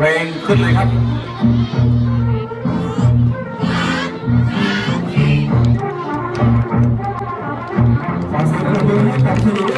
เพลงขึ้นเลยครับขอเสียงปรบมือให้กับที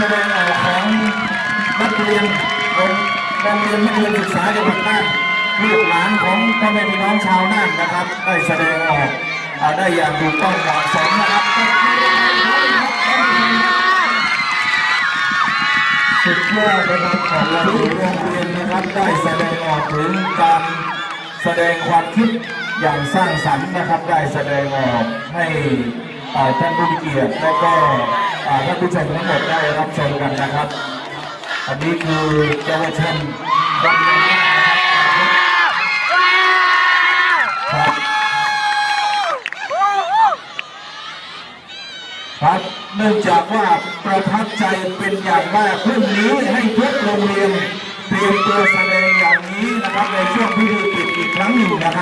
แสดงออกของนักเรียนโรงโรงเรียนมัธยมศึกษาจังหวัดน่านลูกหลานของพ่อแม่พี่น้องชาวน่านนะครับ ได้แสดงออกได้อย่างถูกต้องเหมาะสมนะครับสุดยอดนะครับของโรงเรียนนะครับได้แสดงออกถึงการแสดงความคิดอย่างสร้างสรรค์นะครับ ได้แสดงออกให้ ท่านผู้มีเกียรติและก็อ่าท่านผู้ชมทั้งหมดได้รับชมกันนะครับ อันนี้คือเยาวชนบ้านเมืองนครับครับเนื่องจากว่าประทับใจเป็นอย่างมากพรุ่งนี้ให้ทุกโรงเรียนเตรียมตัวแสดงอย่างนี้นะครับในช่วงพิธีปิดอีกครั้งหนึ่งนะครับ